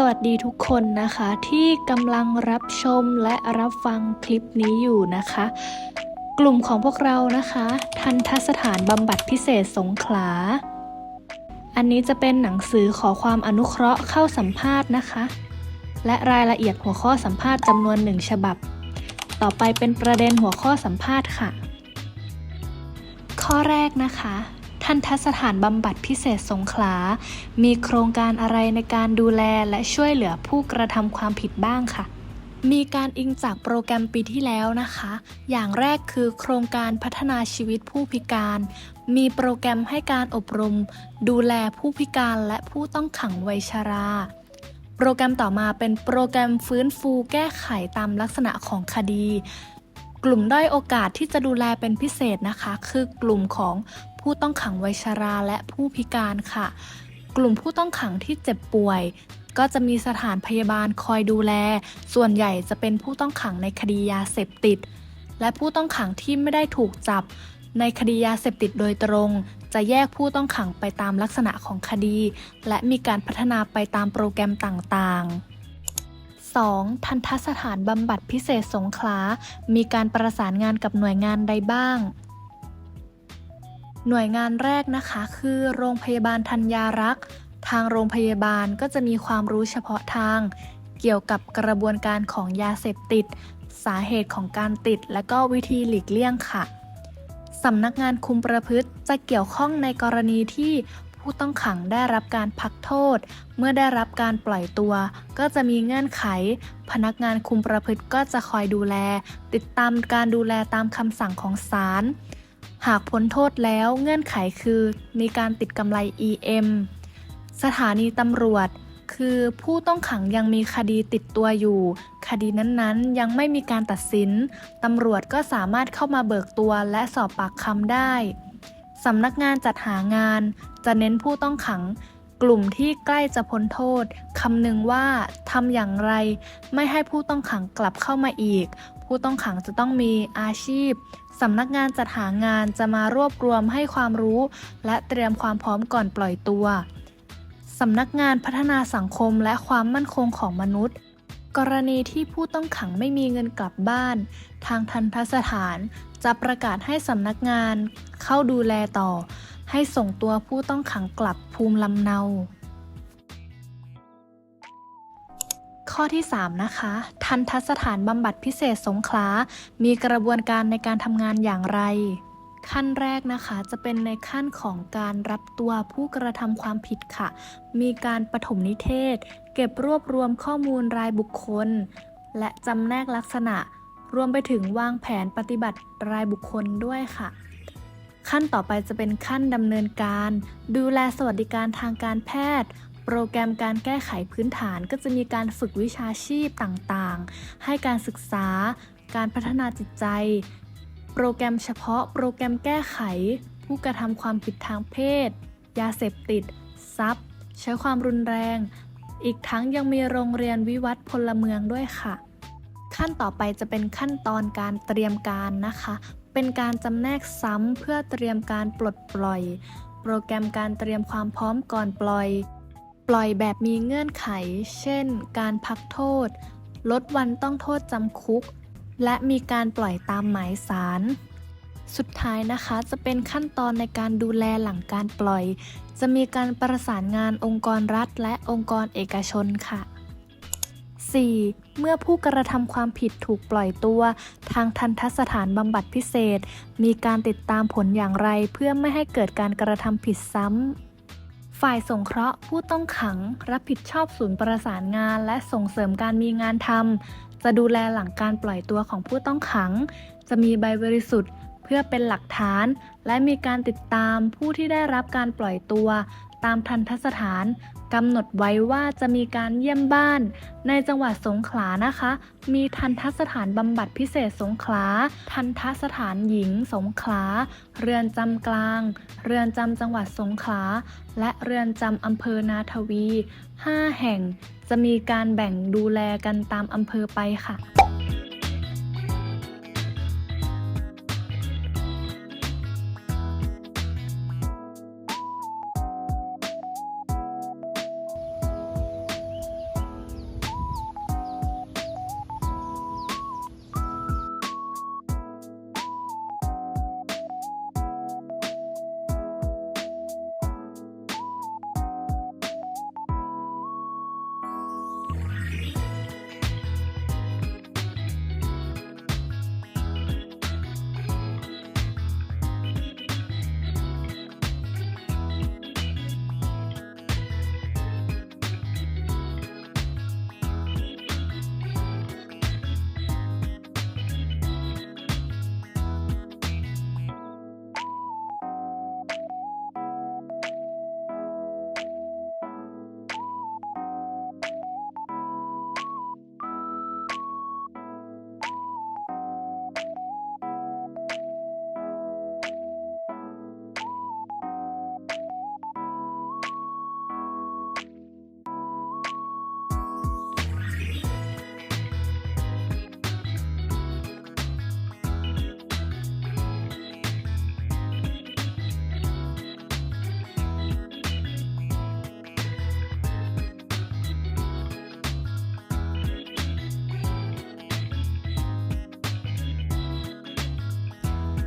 สวัสดีทุกคนนะคะที่กำลังรับชมและรับฟังคลิปนี้อยู่นะคะ กลุ่มของพวกเรานะคะ ทันทสถานบำบัดพิเศษสงขลา อันนี้จะเป็นหนังสือขอความอนุเคราะห์เข้าสัมภาษณ์นะคะ และรายละเอียดหัวข้อสัมภาษณ์จำนวนหนึ่งฉบับ ต่อไปเป็นประเด็นหัวข้อสัมภาษณ์ค่ะ ข้อแรกนะคะ ทันทสถานบำบัดพิเศษสงขลา มีโครงการอะไรในการดูแลและช่วยเหลือผู้กระทำความผิดบ้างค่ะมีการอิงจากโปรแกรมปีที่แล้วนะคะ อย่างแรกคือโครงการพัฒนาชีวิตผู้พิการ มีโปรแกรมให้การอบรม ดูแลผู้พิการและผู้ต้องขังวัยชรา โปรแกรมต่อมาเป็นโปรแกรมฟื้นฟูแก้ไขตามลักษณะของคดี กลุ่มด้อยโอกาสที่จะดูแลเป็นพิเศษนะคะ คือกลุ่มของ ผู้ต้องขังวัยชราและผู้พิการค่ะ กลุ่มผู้ต้องขังที่เจ็บป่วย ก็จะมีสถานพยาบาลคอยดูแล ส่วนใหญ่จะเป็นผู้ต้องขังในคดียาเสพติด และผู้ต้องขังที่ไม่ได้ถูกจับ ในคดียาเสพติดโดยตรง จะแยกผู้ต้องขังไปตามลักษณะของคดี และมีการพัฒนาไปตามโปรแกรมต่างๆ 2. ทันทสถานบำบัดพิเศษสงขลา มีการประสานงานกับหน่วยงานใดบ้าง หน่วยงานแรกนะคะคือโรงพยาบาลธัญญารักษ์ ทางโรงพยาบาลก็จะมีความรู้เฉพาะทาง เกี่ยวกับกระบวนการของยาเสพติด สาเหตุของการติด และก็วิธีหลีกเลี่ยงค่ะสำนักงานคุมประพฤติจะเกี่ยวข้องในกรณีที่ผู้ต้องขังได้รับการพักโทษ เมื่อได้รับการปล่อยตัว ก็จะมีเงื่อนไข พนักงานคุมประพฤติก็จะคอยดูแล ติดตามการดูแลตามคำสั่งของศาล หากพ้นโทษแล้วเงื่อนไขคือมีการติดกำไร EM สถานีตำรวจ คือผู้ต้องขังยังมีคดีติดตัวอยู่ คดีนั้นๆ ยังไม่มีการตัดสิน ตำรวจก็สามารถเข้ามาเบิกตัวและสอบปากคำได้ สำนักงานจัดหางาน จะเน้นผู้ต้องขัง กลุ่มที่ใกล้จะพ้นโทษคำนึงว่าทำอย่างไร ไม่ให้ผู้ต้องขังกลับเข้ามาอีก ผู้ต้องขังจะต้องมีอาชีพสำนักงานจัดหางานจะมารวบรวมให้ความรู้ และเตรียมความพร้อมก่อนปล่อยตัวสำนักงานพัฒนาสังคมและความมั่นคงของมนุษย์ กรณีที่ผู้ต้องขังไม่มีเงินกลับบ้าน ทางทันทสถานจะประกาศให้สำนักงาน เข้าดูแลต่อ ให้ส่งตัวผู้ต้องขังกลับภูมิลำเนา ข้อที่ 3 นะคะ ทันทสถานบำบัดพิเศษสงขลา มีกระบวนการในการทำงานอย่างไร ขั้นแรกนะคะจะเป็นในขั้นของการรับตัวผู้กระทำความผิดค่ะ มีการปฐมนิเทศ เก็บรวบรวมข้อมูลรายบุคคล และจำแนกลักษณะ รวมไปถึงวางแผนปฏิบัติรายบุคคลด้วยค่ะขั้นต่อไปจะเป็นขั้นดำเนินการ ดูแลสวัสดิการทางการแพทย์ โปรแกรมการแก้ไขพื้นฐานก็จะมีการฝึกวิชาชีพต่างๆ ให้การศึกษา การพัฒนาจิตใจ โปรแกรมเฉพาะ โปรแกรมแก้ไข ผู้กระทำความผิดทางเพศ ยาเสพติด ทรัพย์ ใช้ความรุนแรง อีกทั้งยังมีโรงเรียนวิวัฒน์พลเมืองด้วยค่ะ ขั้นต่อไปจะเป็นขั้นตอนการเตรียมการนะคะ เป็นการจำแนกซ้ำเพื่อเตรียมการปลดปล่อย โปรแกรมการเตรียมความพร้อมก่อนปล่อย ปล่อยแบบมีเงื่อนไข เช่น การพักโทษ ลดวันต้องโทษจำคุก และมีการปล่อยตามหมายสารสุดท้ายนะคะจะเป็นขั้นตอนในการดูแลหลังการปล่อย จะมีการประสานงานองค์กรรัฐและองค์กรเอกชนค่ะ 4. เมื่อผู้กระทำความผิดถูกปล่อยตัว ทางทันทสถานบำบัดพิเศษ มีการติดตามผลอย่างไรเพื่อไม่ให้เกิดการกระทำผิดซ้ำ ฝ่ายสงเคราะห์ผู้ต้องขัง รับผิดชอบศูนย์ประสานงาน และส่งเสริมการมีงานทำจะดูแลหลังการปล่อยตัวของผู้ต้องขัง จะมีใบบริสุทธิ์ เพื่อเป็นหลักฐาน และมีการติดตามผู้ที่ได้รับการปล่อยตัว ตามทันทสถานกำหนดไว้ว่าจะมีการเยี่ยมบ้าน ในจังหวัดสงขลานะคะ มีทันทสถานบำบัดพิเศษสงขลา ทันทสถานหญิงสงขลา เรือนจำกลาง เรือนจำจังหวัดสงขลา และเรือนจำอำเภอนาทวี 5 แห่ง จะมีการแบ่งดูแลกันตามอำเภอไปค่ะ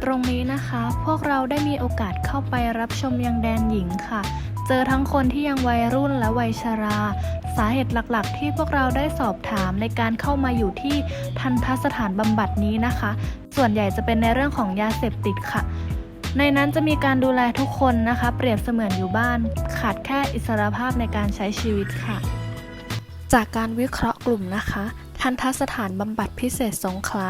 ตรงนี้นะคะ พวกเราได้มีโอกาสเข้าไปรับชมยังแดนหญิงค่ะ เจอทั้งคนที่ยังวัยรุ่นและวัยชรา สาเหตุหลักๆ ที่พวกเราได้สอบถามในการเข้ามาอยู่ที่ทันทสถานบำบัดนี้นะคะ ส่วนใหญ่จะเป็นในเรื่องของยาเสพติดค่ะ ในนั้นจะมีการดูแลทุกคนนะคะ เปรียบเสมือนอยู่บ้าน ขาดแค่อิสรภาพในการใช้ชีวิตค่ะ จากการวิเคราะห์กลุ่มนะคะ ทันทสถานบำบัดพิเศษสงขลา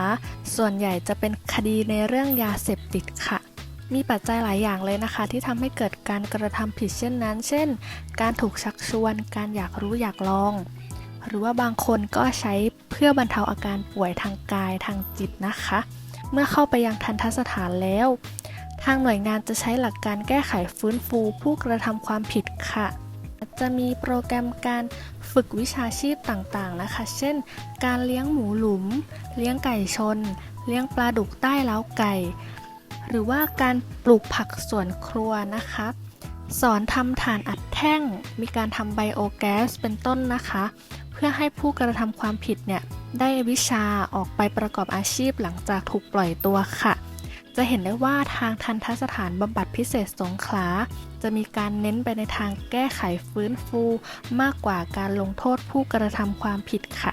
ส่วนใหญ่จะเป็นคดีในเรื่องยาเสพติดค่ะ มีปัจจัยหลายอย่างเลยนะคะ ที่ทำให้เกิดการกระทำผิดเช่นนั้น เช่น การถูกชักชวน การอยากรู้อยากลอง หรือว่าบางคนก็ใช้เพื่อบรรเทาอาการป่วยทางกายทางจิตนะคะ เมื่อเข้าไปยังทันทสถานแล้ว ทางหน่วยงานจะใช้หลักการแก้ไขฟื้นฟูผู้กระทำความผิดค่ะ จะมีโปรแกรมการฝึกวิชาชีพต่างๆนะคะ เช่น การเลี้ยงหมูหลุม เลี้ยงไก่ชน เลี้ยงปลาดุกใต้เล้าไก่ หรือว่าการปลูกผักสวนครัวนะคะ สอนทำถ่านอัดแท่ง มีการทำไบโอแก๊สเป็นต้นนะคะ เพื่อให้ผู้กระทำความผิดเนี่ยได้วิชาออกไปประกอบอาชีพหลังจากถูกปล่อยตัวค่ะ จะเห็นได้ว่าทางทันทสถานบำบัดพิเศษสงขลา จะมีการเน้นไปในทางแก้ไขฟื้นฟู มากกว่าการลงโทษผู้กระทำความผิดค่ะ